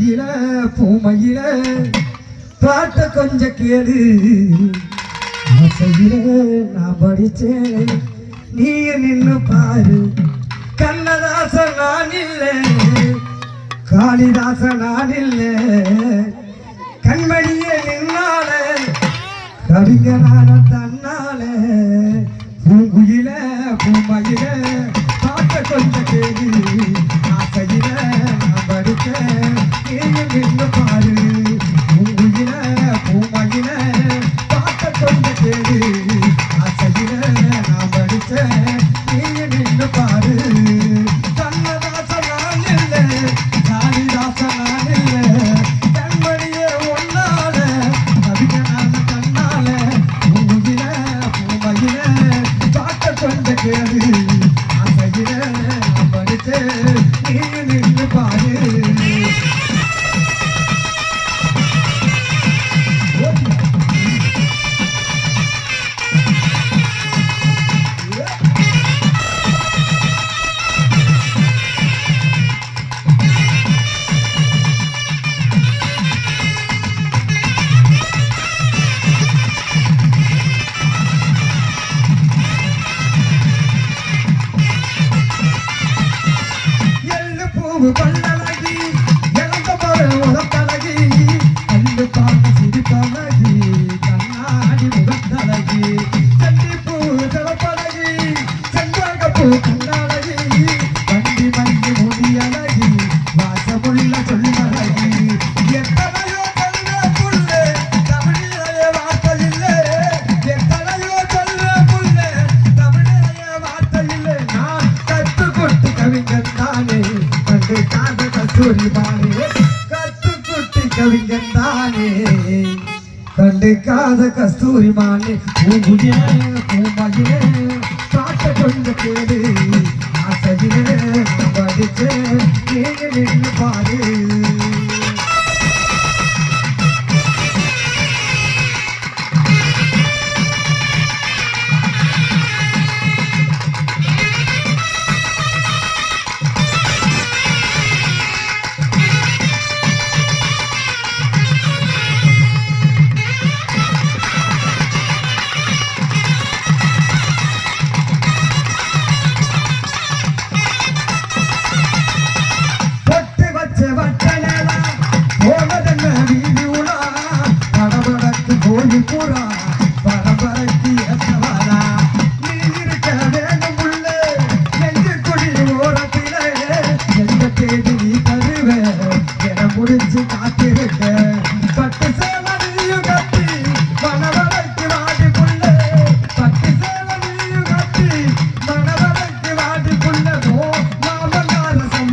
பூங்குயில பூமையில பாட்ட கொஞ்சம் கேளு. ஆசையில நான் படிச்சேன் நீ நின்னு பாரு. கண்ணதாசன் நான் இல்லை காளிதாசன் நான் இல்லை. கண்மணியே நின்னால கவிஞரான தன்னால பூங்குயில பூமையில எள்ளு பூவு கவிஞன் தானே கண்டு கஸ்தூரி மானே பூங்குயே பூமகிலே காட்ட கொண்டு கேடு ஆசையிலே படிச்சு படிச்சே நீங்க நின்று பாரு.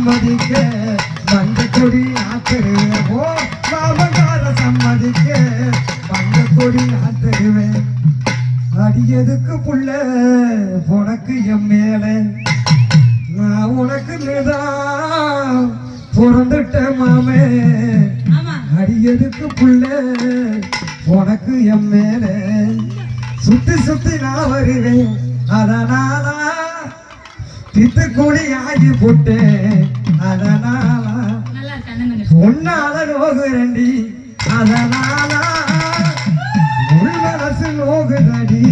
சம்மதிக்க மந்த கொடி ஆத்தருவேன் ஓ மாமனார சம்மதிக்க மந்த கொடி ஆத்தருவேன் அடியதுக்கு புள்ள உனக்கு என் மேல. நான் உனக்கு நிதான் பிறந்துட்ட மாமே. அடியதுக்கு புள்ள உனக்கு என் மேல. சுத்தி சுத்தி நான் வருவேன். அதனாலா பித்து கூடி ஆகி போட்டேன் அதனாலா உன்னால நோகுறண்டி அதனாலா உள் மனசு நோகுதடி.